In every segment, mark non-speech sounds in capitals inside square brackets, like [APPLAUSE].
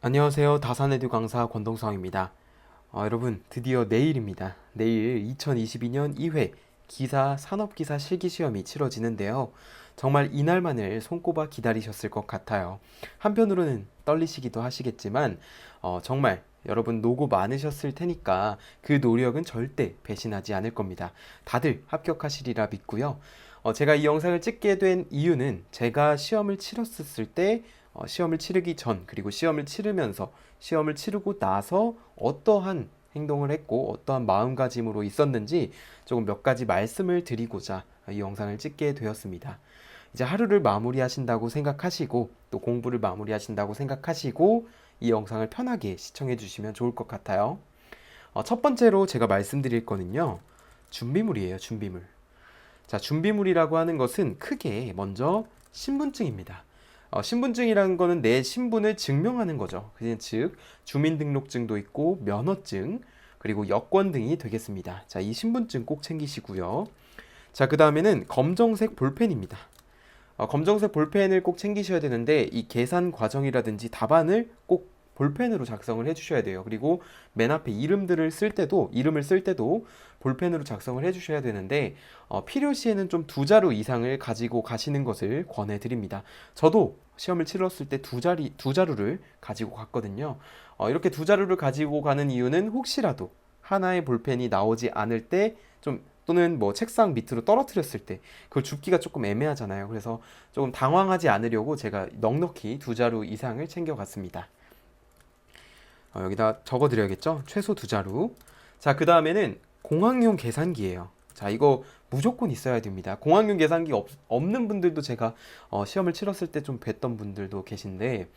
안녕하세요. 다산에듀 강사 권동성입니다. 어, 여러분, 드디어 내일입니다. 내일 2022년 2회 기사 산업기사 실기시험이 치러지는데요. 정말 이날만을 손꼽아 기다리셨을 것 같아요. 한편으로는 떨리시기도 하시겠지만, 어, 정말 여러분 노고 많으셨을 테니까 그 노력은 절대 배신하지 않을 겁니다. 다들 합격하시리라 믿고요. 어, 제가 이 영상을 찍게 된 이유는 제가 시험을 치렀을 때 어, 시험을 치르기 전 그리고 시험을 치르면서 시험을 치르고 나서 어떠한 행동을 했고 어떠한 마음가짐으로 있었는지 조금 몇 가지 말씀을 드리고자 이 영상을 찍게 되었습니다. 이제 하루를 마무리하신다고 생각하시고 또 공부를 마무리하신다고 생각하시고 이 영상을 편하게 시청해 주시면 좋을 것 같아요. 어, 첫 번째로 제가 말씀드릴 거는요. 준비물이에요, 준비물. 자, 준비물이라고 하는 것은 크게 먼저 신분증입니다. 어, 신분증이라는 거는 내 신분을 증명하는 거죠. 즉 주민등록증도 있고 면허증 그리고 여권 등이 되겠습니다. 자, 이 신분증 꼭 챙기시고요. 자, 그 다음에는 검정색 볼펜입니다. 어, 검정색 볼펜을 꼭 챙기셔야 되는데 이 계산 과정이라든지 답안을 꼭 볼펜으로 작성을 해주셔야 돼요. 그리고 맨 앞에 이름들을 쓸 때도 이름을 쓸 때도 볼펜으로 작성을 해주셔야 되는데 어, 필요시에는 좀 두 자루 이상을 가지고 가시는 것을 권해드립니다. 저도 시험을 치렀을 때 두 자리 두 자루를 가지고 갔거든요. 어, 이렇게 두 자루를 가지고 가는 이유는 혹시라도 하나의 볼펜이 나오지 않을 때좀 또는 뭐 책상 밑으로 떨어뜨렸을 때 그걸 줍기가 조금 애매하잖아요. 그래서 조금 당황하지 않으려고 제가 넉넉히 두 자루 이상을 챙겨갔습니다. 어, 여기다 적어드려야겠죠? 최소 두 자루. 자, 그 다음에는 공학용 계산기예요. 자, 이거 무조건 있어야 됩니다. 공학용 계산기 없, 없는 분들도 제가 어, 시험을 치렀을 때 좀 뵀던 분들도 계신데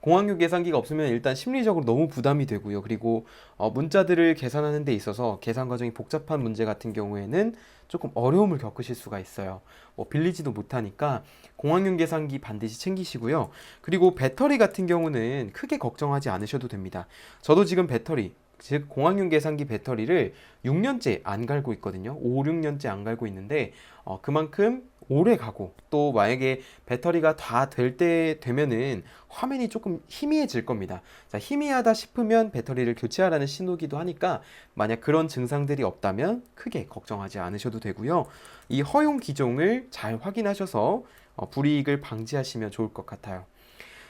공학용 계산기가 없으면 일단 심리적으로 너무 부담이 되고요. 그리고 어, 문자들을 계산하는 데 있어서 계산 과정이 복잡한 문제 같은 경우에는 조금 어려움을 겪으실 수가 있어요. 뭐 빌리지도 못하니까 공학용 계산기 반드시 챙기시고요. 그리고 배터리 같은 경우는 크게 걱정하지 않으셔도 됩니다. 저도 지금 배터리 즉 공학용 계산기 배터리를 6년째 안 갈고 있거든요. 5, 6년째 안 갈고 있는데 어, 그만큼 오래 가고 또 만약에 배터리가 다 될 때 되면은 화면이 조금 희미해질 겁니다. 자, 희미하다 싶으면 배터리를 교체하라는 신호기도 하니까 만약 그런 증상들이 없다면 크게 걱정하지 않으셔도 되고요. 이 허용 기종을 잘 확인하셔서 어, 불이익을 방지하시면 좋을 것 같아요.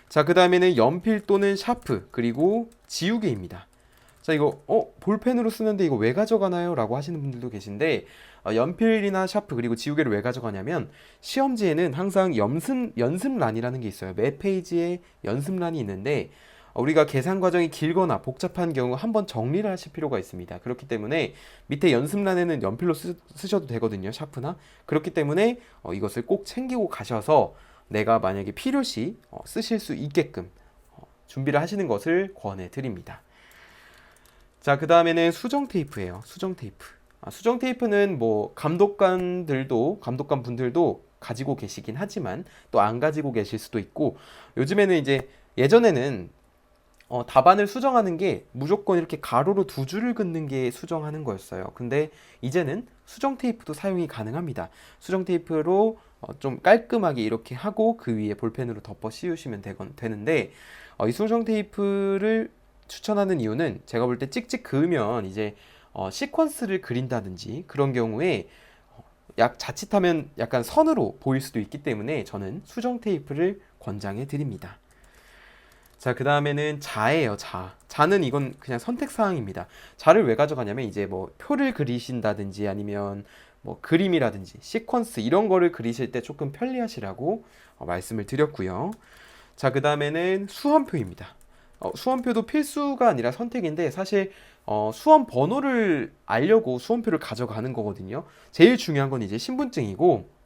자, 그 다음에는 연필 또는 샤프 그리고 지우개입니다. 자, 이거, 어, 볼펜으로 쓰는데 이거 왜 가져가나요? 라고 하시는 분들도 계신데, 어, 연필이나 샤프, 그리고 지우개를 왜 가져가냐면, 시험지에는 항상 연습, 연습란이라는 게 있어요. 매 페이지에 연습란이 있는데, 어, 우리가 계산 과정이 길거나 복잡한 경우 한번 정리를 하실 필요가 있습니다. 그렇기 때문에 밑에 연습란에는 연필로 쓰, 셔도 되거든요. 샤프나. 그렇기 때문에 어, 이것을 꼭 챙기고 가셔서 내가 만약에 필요시 어, 쓰실 수 있게끔 어, 준비를 하시는 것을 권해 드립니다. 자, 그 다음에는 수정 테이프예요. 수정 테이프. 아, 수정 테이프는 뭐 감독관들도 감독관 분들도 가지고 계시긴 하지만 또 안 가지고 계실 수도 있고 요즘에는 이제 예전에는 어, 답안을 수정하는 게 무조건 이렇게 가로로 두 줄을 긋는 게 수정하는 거였어요. 근데 이제는 수정 테이프도 사용이 가능합니다. 수정 테이프로 어, 좀 깔끔하게 이렇게 하고 그 위에 볼펜으로 덮어 씌우시면 되건, 되는데 어, 이 수정 테이프를 추천하는 이유는 제가 볼 때 찍찍 그으면 이제 어, 시퀀스를 그린다든지 그런 경우에 어, 약 자칫하면 약간 선으로 보일 수도 있기 때문에 저는 수정 테이프를 권장해 드립니다. 자, 그 다음에는 자예요, 자. 자는 이건 그냥 선택 사항입니다. 자를 왜 가져가냐면 이제 뭐 표를 그리신다든지 아니면 뭐 그림이라든지 시퀀스 이런 거를 그리실 때 조금 편리하시라고 어, 말씀을 드렸고요. 자, 그 다음에는 수험표입니다. 어, 수험표도 필수가 아니라 선택인데 사실 어, 수험 번호를 알려고 수험표를 가져가는 거거든요. 제일 중요한 건 이제 신분증이고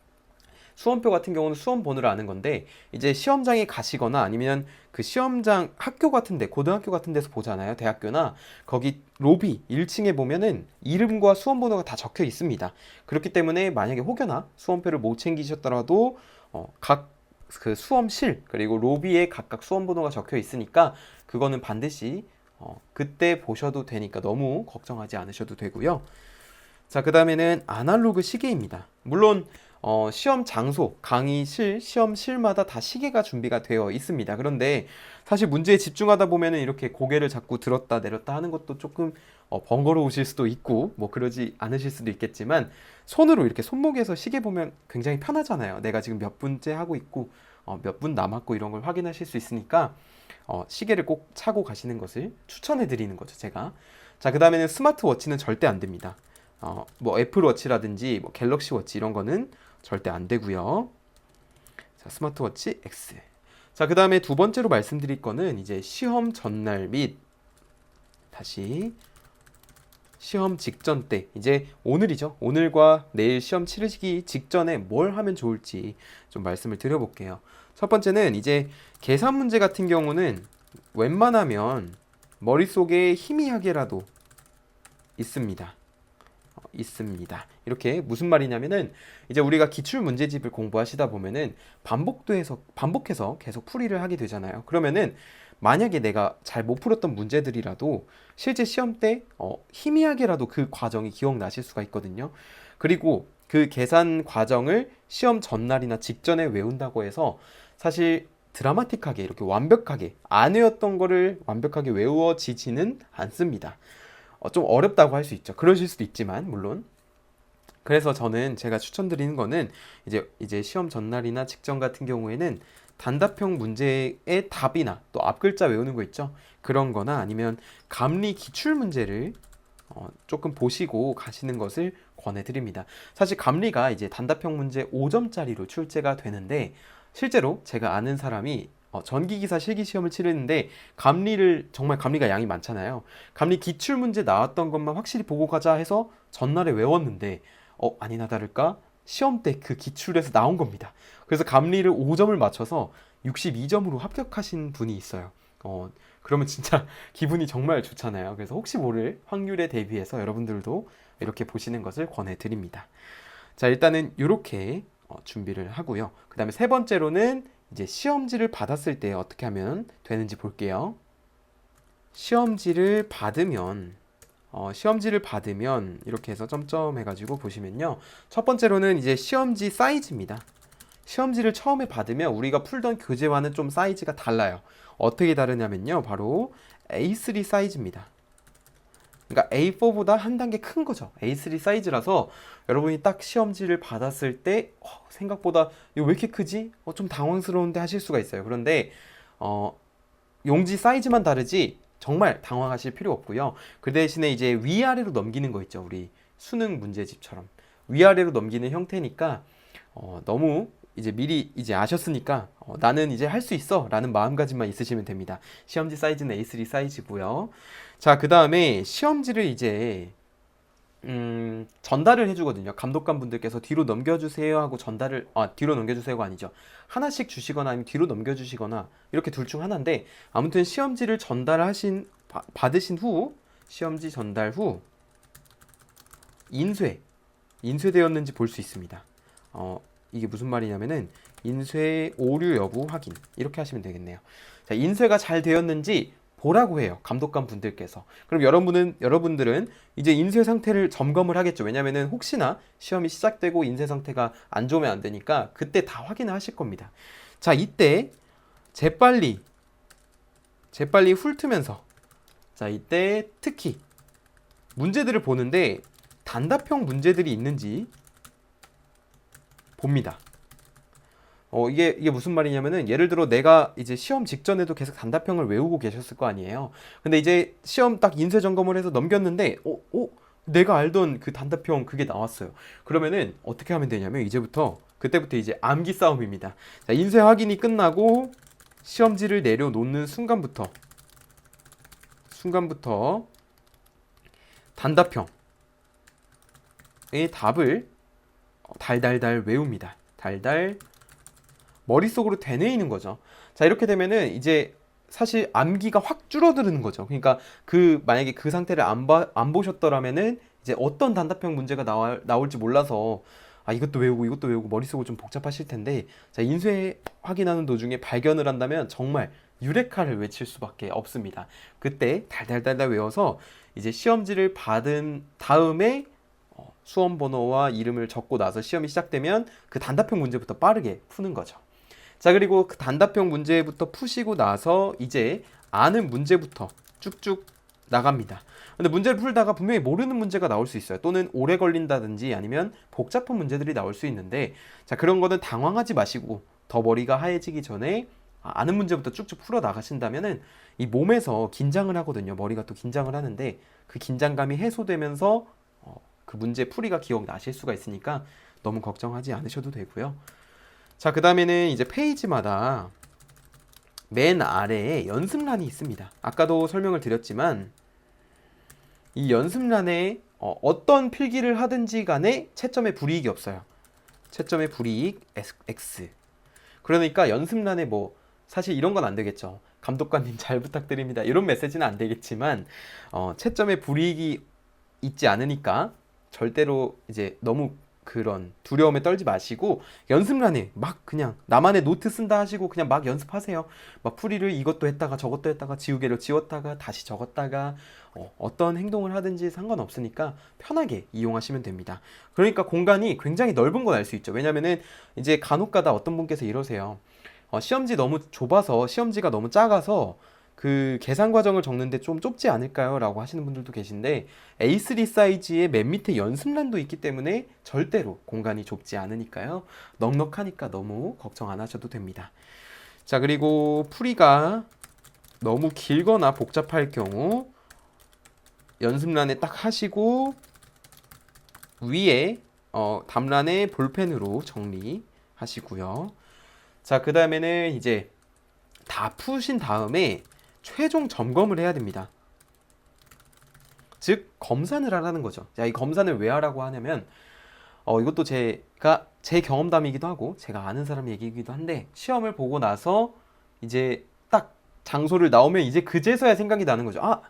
수험표 같은 경우는 수험 번호를 아는 건데 이제 시험장에 가시거나 아니면 그 시험장 학교 같은데 고등학교 같은 데서 보잖아요. 대학교나 거기 로비 1층에 보면은 이름과 수험 번호가 다 적혀 있습니다. 그렇기 때문에 만약에 혹여나 수험표를 못 챙기셨더라도 어, 각 그 수험실 그리고 로비에 각각 수험 번호가 적혀 있으니까 그거는 반드시 어, 그때 보셔도 되니까 너무 걱정하지 않으셔도 되고요. 자, 그 다음에는 아날로그 시계입니다. 물론 어, 시험 장소, 강의실, 시험실마다 다 시계가 준비가 되어 있습니다. 그런데 사실 문제에 집중하다 보면은 이렇게 고개를 자꾸 들었다 내렸다 하는 것도 조금 어, 번거로우실 수도 있고 뭐 그러지 않으실 수도 있겠지만 손으로 이렇게 손목에서 시계 보면 굉장히 편하잖아요. 내가 지금 몇 분째 하고 있고 어, 몇 분 남았고 이런 걸 확인하실 수 있으니까 어, 시계를 꼭 차고 가시는 것을 추천해 드리는 거죠, 제가. 자, 그 다음에는 스마트워치는 절대 안 됩니다. 어, 뭐 애플워치라든지 뭐 갤럭시 워치 이런 거는 절대 안 되고요. 자, 스마트워치 X. 자, 그 다음에 두 번째로 말씀드릴 거는 이제 시험 전날 및 다시 시험 직전 때 이제 오늘이죠. 오늘과 내일 시험 치르시기 직전에 뭘 하면 좋을지 좀 말씀을 드려볼게요. 첫 번째는 이제 계산 문제 같은 경우는 웬만하면 머릿속에 희미하게라도 있습니다. 어, 있습니다. 이렇게 무슨 말이냐면은 이제 우리가 기출 문제집을 공부하시다 보면은 반복돼서 반복해서 계속 풀이를 하게 되잖아요. 그러면은 만약에 내가 잘 못 풀었던 문제들이라도 실제 시험 때 어, 희미하게라도 그 과정이 기억나실 수가 있거든요. 그리고 그 계산 과정을 시험 전날이나 직전에 외운다고 해서 사실 드라마틱하게 이렇게 완벽하게 안 외웠던 거를 완벽하게 외워지지는 않습니다. 어, 좀 어렵다고 할 수 있죠. 그러실 수도 있지만 물론 그래서 저는 제가 추천드리는 거는 이제 이제 시험 전날이나 직전 같은 경우에는 단답형 문제의 답이나 또 앞글자 외우는 거 있죠. 그런 거나 아니면 감리 기출 문제를 어, 조금 보시고 가시는 것을 권해드립니다. 사실 감리가 이제 단답형 문제 5점짜리로 출제가 되는데 실제로 제가 아는 사람이 어, 전기기사 실기시험을 치르는데 감리를 정말 감리가 양이 많잖아요. 감리 기출 문제 나왔던 것만 확실히 보고 가자 해서 전날에 외웠는데 어 아니나 다를까 시험 때 그 기출에서 나온 겁니다. 그래서 감리를 5점을 맞춰서 62점으로 합격하신 분이 있어요. 어 그러면 진짜 [LAUGHS] 기분이 정말 좋잖아요. 그래서 혹시 모를 확률에 대비해서 여러분들도 이렇게 보시는 것을 권해드립니다. 자 일단은 이렇게 어, 준비를 하고요. 그 다음에 세 번째로는 이제 시험지를 받았을 때 어떻게 하면 되는지 볼게요. 시험지를 받으면 어, 시험지를 받으면 이렇게 해서 점점 해가지고 보시면요. 첫 번째로는 이제 시험지 사이즈입니다. 시험지를 처음에 받으면 우리가 풀던 교재와는 좀 사이즈가 달라요. 어떻게 다르냐면요. 바로 A3 사이즈입니다. 그러니까 A4보다 한 단계 큰 거죠. A3 사이즈라서 여러분이 딱 시험지를 받았을 때 어, 생각보다 이거 왜 이렇게 크지? 어, 좀 당황스러운데 하실 수가 있어요. 그런데 어, 용지 사이즈만 다르지 정말 당황하실 필요 없고요. 그 대신에 이제 위아래로 넘기는 거 있죠. 우리 수능 문제집처럼 위아래로 넘기는 형태니까 어, 너무 이제 미리 이제 아셨으니까 어, 나는 이제 할 수 있어 라는 마음가짐만 있으시면 됩니다. 시험지 사이즈는 A3 사이즈고요. 자, 그 다음에 시험지를 이제 음, 전달을 해주거든요. 감독관 분들께서 뒤로 넘겨주세요 하고 전달을, 아, 뒤로 넘겨주세요가 아니죠. 하나씩 주시거나 아니면 뒤로 넘겨주시거나 이렇게 둘 중 하나인데 아무튼 시험지를 전달하신, 바- 받으신 후, 시험지 전달 후, 인쇄, 인쇄되었는지 볼 수 있습니다. 어, 이게 무슨 말이냐면은 인쇄 오류 여부 확인 이렇게 하시면 되겠네요. 자, 인쇄가 잘 되었는지 보라고 해요. 감독관 분들께서. 그럼 여러분은 여러분들은 이제 인쇄 상태를 점검을 하겠죠. 왜냐면은 혹시나 시험이 시작되고 인쇄 상태가 안 좋으면 안 되니까 그때 다 확인을 하실 겁니다. 자, 이때 재빨리 재빨리 훑으면서 자, 이때 특히 문제들을 보는데 단답형 문제들이 있는지 봅니다. 어, 이게, 이게 무슨 말이냐면은, 예를 들어 내가 이제 시험 직전에도 계속 단답형을 외우고 계셨을 거 아니에요. 근데 이제 시험 딱 인쇄 점검을 해서 넘겼는데, 어, 어, 내가 알던 그 단답형 그게 나왔어요. 그러면은 어떻게 하면 되냐면, 이제부터, 그때부터 이제 암기 싸움입니다. 자, 인쇄 확인이 끝나고, 시험지를 내려놓는 순간부터, 순간부터, 단답형의 답을 달달달 외웁니다. 달달 머릿속으로 되뇌이는 거죠. 자, 이렇게 되면은 이제 사실 암기가 확 줄어드는 거죠. 그러니까 그 만약에 그 상태를 안, 봐, 안 보셨더라면은 이제 어떤 단답형 문제가 나와, 나올지 몰라서 아, 이것도 외우고 이것도 외우고 머릿속으로 좀 복잡하실 텐데 자, 인쇄 확인하는 도중에 발견을 한다면 정말 유레카를 외칠 수밖에 없습니다. 그때 달달달달 외워서 이제 시험지를 받은 다음에 어, 수험 번호와 이름을 적고 나서 시험이 시작되면 그 단답형 문제부터 빠르게 푸는 거죠. 자, 그리고 그 단답형 문제부터 푸시고 나서 이제 아는 문제부터 쭉쭉 나갑니다. 근데 문제를 풀다가 분명히 모르는 문제가 나올 수 있어요. 또는 오래 걸린다든지 아니면 복잡한 문제들이 나올 수 있는데 자, 그런 거는 당황하지 마시고 더 머리가 하얘지기 전에 아는 문제부터 쭉쭉 풀어 나가신다면은 이 몸에서 긴장을 하거든요. 머리가 또 긴장을 하는데 그 긴장감이 해소되면서 어, 그 문제 풀이가 기억나실 수가 있으니까 너무 걱정하지 않으셔도 되고요. 자, 그 다음에는 이제 페이지마다 맨 아래에 연습란이 있습니다. 아까도 설명을 드렸지만 이 연습란에 어, 어떤 필기를 하든지 간에 채점에 불이익이 없어요. 채점에 불이익 X. 그러니까 연습란에 뭐 사실 이런 건 안 되겠죠. 감독관님 잘 부탁드립니다. 이런 메시지는 안 되겠지만 어, 채점에 불이익이 있지 않으니까 절대로 이제 너무 그런 두려움에 떨지 마시고 연습란에 막 그냥 나만의 노트 쓴다 하시고 그냥 막 연습하세요. 막 풀이를 이것도 했다가 저것도 했다가 지우개로 지웠다가 다시 적었다가 어, 어떤 행동을 하든지 상관없으니까 편하게 이용하시면 됩니다. 그러니까 공간이 굉장히 넓은 걸알수 있죠. 왜냐면은 이제 간혹가다 어떤 분께서 이러세요. 어, 시험지 너무 좁아서 시험지가 너무 작아서 그 계산 과정을 적는데 좀 좁지 않을까요? 라고 하시는 분들도 계신데 A3 사이즈의 맨 밑에 연습란도 있기 때문에 절대로 공간이 좁지 않으니까요. 넉넉하니까 너무 걱정 안 하셔도 됩니다. 자, 그리고 풀이가 너무 길거나 복잡할 경우 연습란에 딱 하시고 위에 어, 답란에 볼펜으로 정리하시고요. 자, 그 다음에는 이제 다 푸신 다음에 최종 점검을 해야 됩니다. 즉 검산을 하라는 거죠. 자, 이 검산을 왜 하라고 하냐면 어, 이것도 제가 제 경험담이기도 하고 제가 아는 사람 얘기이기도 한데 시험을 보고 나서 이제 딱 장소를 나오면 이제 그제서야 생각이 나는 거죠. 아,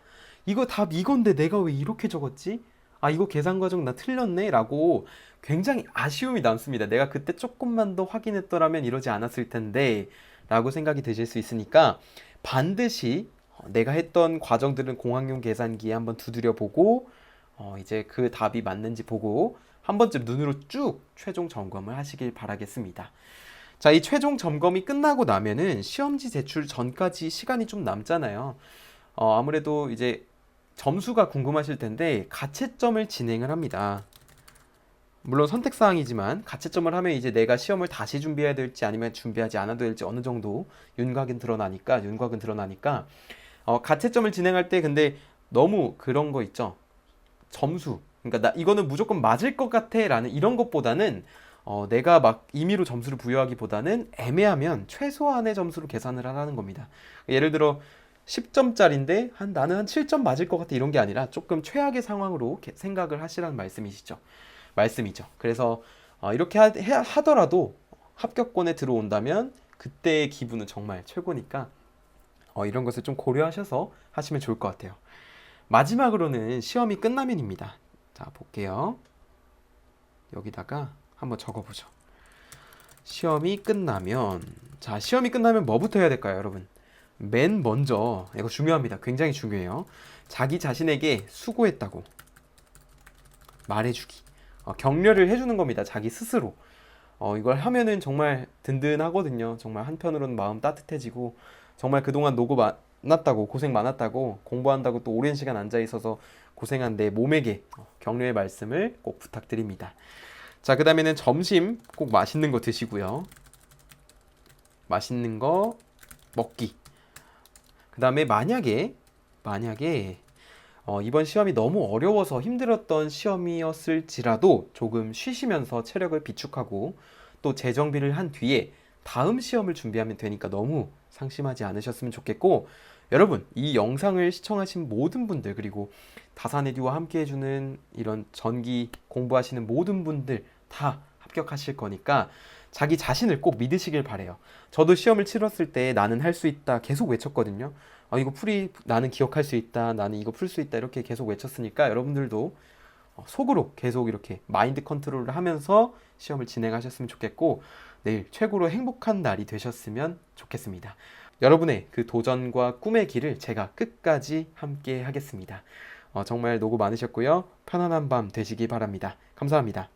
이거 답 이건데 내가 왜 이렇게 적었지? 아, 이거 계산 과정 나 틀렸네? 라고 굉장히 아쉬움이 남습니다. 내가 그때 조금만 더 확인했더라면 이러지 않았을 텐데 라고 생각이 드실 수 있으니까 반드시 내가 했던 과정들은 공학용 계산기에 한번 두드려 보고 어, 이제 그 답이 맞는지 보고 한 번쯤 눈으로 쭉 최종 점검을 하시길 바라겠습니다. 자, 이 최종 점검이 끝나고 나면은 시험지 제출 전까지 시간이 좀 남잖아요. 어, 아무래도 이제 점수가 궁금하실 텐데 가채점을 진행을 합니다. 물론 선택 사항이지만 가채점을 하면 이제 내가 시험을 다시 준비해야 될지 아니면 준비하지 않아도 될지 어느 정도 윤곽은 드러나니까 윤곽은 드러나니까 어, 가채점을 진행할 때 근데 너무 그런 거 있죠. 점수. 그러니까 나 이거는 무조건 맞을 것 같아라는 이런 것보다는 어, 내가 막 임의로 점수를 부여하기보다는 애매하면 최소한의 점수로 계산을 하라는 겁니다. 예를 들어 10점짜리인데 한 나는 한 7점 맞을 것 같아 이런 게 아니라 조금 최악의 상황으로 생각을 하시라는 말씀이시죠. 말씀이죠. 그래서 어, 이렇게 하, 하더라도 합격권에 들어온다면 그때의 기분은 정말 최고니까 어, 이런 것을 좀 고려하셔서 하시면 좋을 것 같아요. 마지막으로는 시험이 끝나면입니다. 자, 볼게요. 여기다가 한번 적어보죠. 시험이 끝나면, 자, 시험이 끝나면 뭐부터 해야 될까요, 여러분? 맨 먼저, 이거 중요합니다. 굉장히 중요해요. 자기 자신에게 수고했다고 말해주기. 어, 격려를 해주는 겁니다. 자기 스스로. 어, 이걸 하면은 정말 든든하거든요. 정말 한편으로는 마음 따뜻해지고, 정말 그동안 노고 많았다고, 고생 많았다고, 공부한다고 또 오랜 시간 앉아 있어서 고생한 내 몸에게 어, 격려의 말씀을 꼭 부탁드립니다. 자, 그 다음에는 점심 꼭 맛있는 거 드시고요. 맛있는 거 먹기. 그 다음에 만약에, 만약에 어, 이번 시험이 너무 어려워서 힘들었던 시험이었을지라도 조금 쉬시면서 체력을 비축하고 또 재정비를 한 뒤에 다음 시험을 준비하면 되니까 너무 상심하지 않으셨으면 좋겠고 여러분 이 영상을 시청하신 모든 분들 그리고 다산에듀와 함께 해주는 이런 전기 공부하시는 모든 분들 다 합격하실 거니까 자기 자신을 꼭 믿으시길 바래요. 저도 시험을 치렀을 때 나는 할 수 있다 계속 외쳤거든요. 아, 이거 풀이 나는 기억할 수 있다. 나는 이거 풀 수 있다. 이렇게 계속 외쳤으니까 여러분들도 어, 속으로 계속 이렇게 마인드 컨트롤을 하면서 시험을 진행하셨으면 좋겠고 내일 최고로 행복한 날이 되셨으면 좋겠습니다. 여러분의 그 도전과 꿈의 길을 제가 끝까지 함께 하겠습니다. 어, 정말 노고 많으셨고요. 편안한 밤 되시기 바랍니다. 감사합니다.